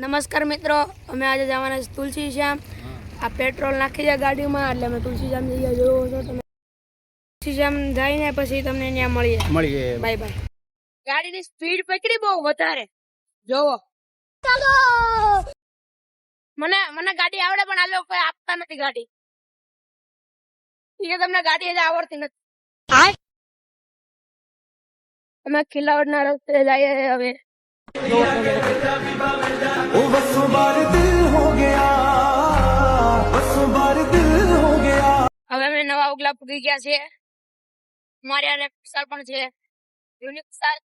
નમસ્કાર મિત્રો અમે આજે જવાના છે તુલસી શ્યામ. આ પેટ્રોલ નાખી જાય ગાડીમાં એટલે અમે તુલસી શ્યામ જઈએ જોયો છો તમે. તુલસી શ્યામ જઈને પછી તમને ત્યાં મળીએ. મળીએ. બાય બાય ગાડીની સ્પીડ પકડી બહુ વધારે. જોવો. મને મને ગાડી આવડે પણ આ લોકો આપતા નથી ગાડી. એ તમને ગાડી હજી આવડતી નથી. અમે ખિલાવડના રસ્તે જઈએ હવે. ઉગલા પૂગી ગયા છે. મારે અને વિશાલ પણ છે. યુનિક વિશાલ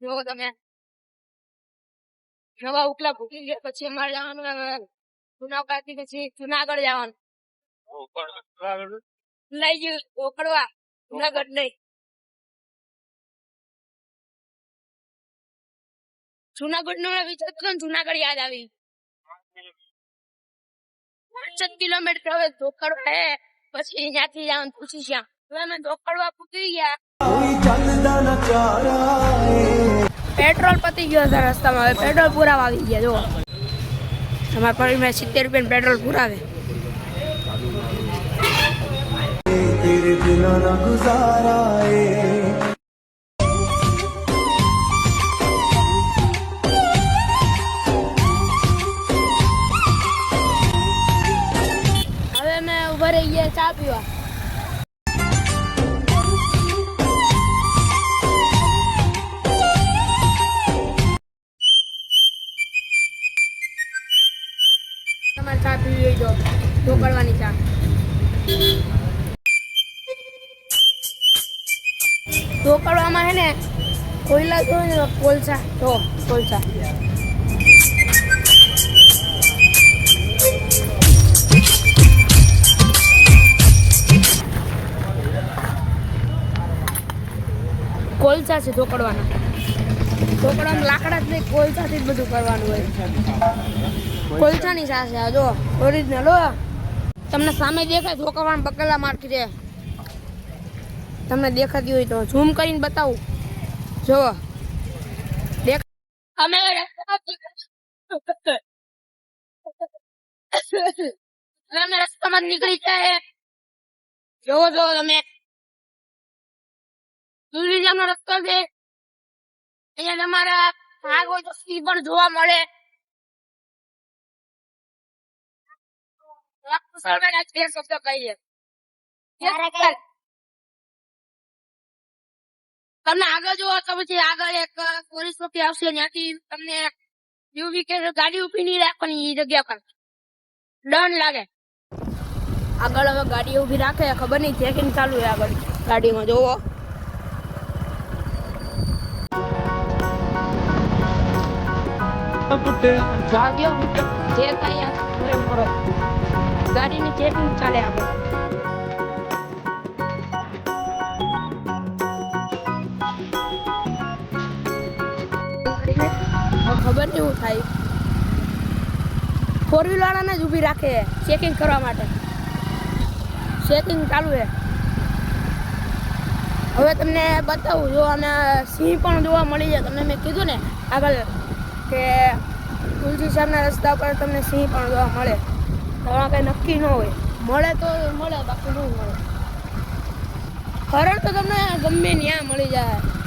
જો તમે. નવા ઉકલા ભૂકી ગયા, પછી અમારે જવાનું જુનાગઢથી પછી જુનાગઢ જવાનું. લઈ ગયું ઓકડવા જુનાગઢ નહીં. જુનાગઢ નો વિચાર તો જુનાગઢ યાદ આવી. પાંચ કિલોમીટર હવે ધોકડવા હે. પછી ત્યાંથી જવાનું પૂછી ગયા અમે ડોકડવા પૂકી ગયા. પેટ્રોલ પતી ગયો છે રસ્તામાં. હવે પેટ્રોલ પુરાવા આવી ગયા જો તમારા પરિવાર સિત્તેર રૂપિયા પેટ્રોલ પુરાવે. ગુજારા ઢોકળવામાં હે ને કોયલા જો ને કોલસા, જો, કોલસા. કોલસા છે ઢોકળવાના. ઢોકળામાં લાકડા જ નહીં, કોલસાથી જ બધું કરવાનું હોય. કોલસાની છે આ, જો ઓરિજિનલ હો. તમને સામે દેખાય ઢોકળવાના બકલા મારથી છે. તમને દેખાતી હોય તો ઝૂમ કરીને બતાવું. જો. અમે અમે રસ્તામાં નીકળી જાય. જોવો જોવો તમે. ટુરિઝમ રસ્તો છે. અહીંયા તમારા ભાગ હોય તો સિંહ પણ જોવા મળે. બે શબ્દ કહીએ. તમને આગળ જોવો તો પછી આગળ એક પોલીસ ચોકી આવશે ત્યાંથી તમને યુવી કે ગાડી ઊભી નહીં રાખવાની એ જગ્યા પર. ડન લાગે. આગળ હવે ગાડી ઊભી રાખે ખબર નહીં ચેકિંગ ચાલુ છે આગળ. ગાડીમાં જોવો. ગાડીની ચેકિંગ ચાલે આપણે ખબર નહીં થાય. ફોર વ્હીલવાળાને જ ઊભી રાખે ચેકિંગ કરવા માટે. ચેકિંગ ચાલુ છે. હવે તમને બતાવું, જો અને સિંહ પણ જોવા મળી જાય, તમને મેં કીધું ને આગળ કે તુલસી સાહેબના રસ્તા પર તમને સિંહ પણ જોવા મળે. તમારા કંઈ નક્કી ન હોય. મળે તો મળે, બાકી નહીં મળે હરણ તો તમને ગમે ત્યાં મળી જાય.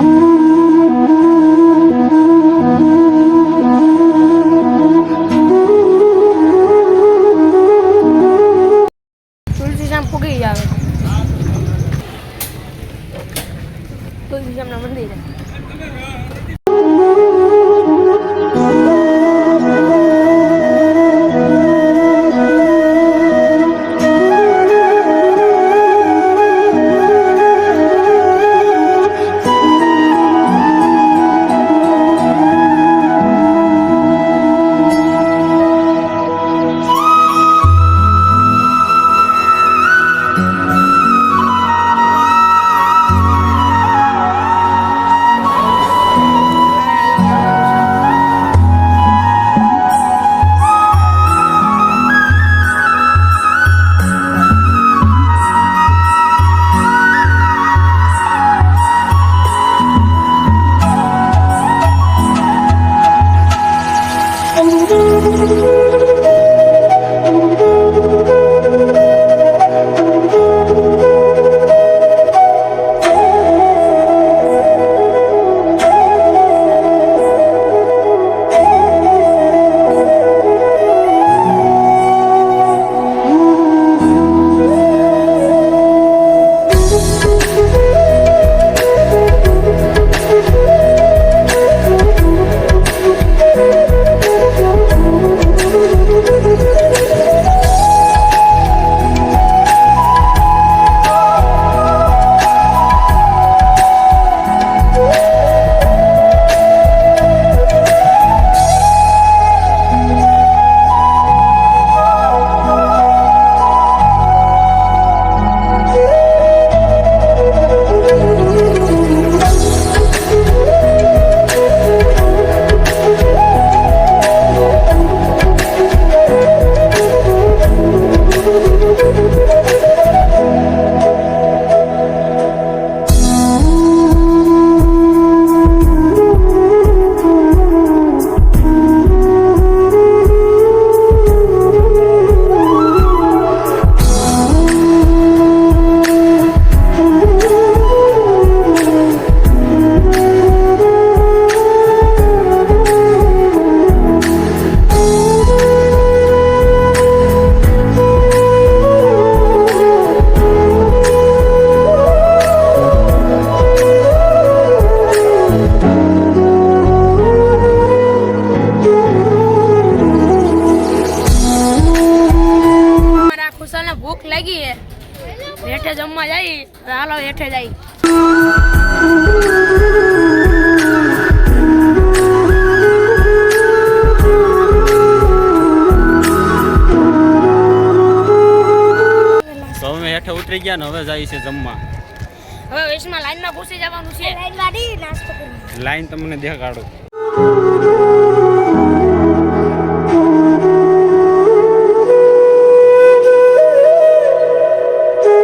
તુલસી હાલો હેઠે જાય તો અમે હેઠે ઉતરી ગયા ને હવે જાય છે જમવા. હવે વેશમાં લાઈનમાં ઘૂસી જવાનું છે. લાઈન તમને દેખાડું.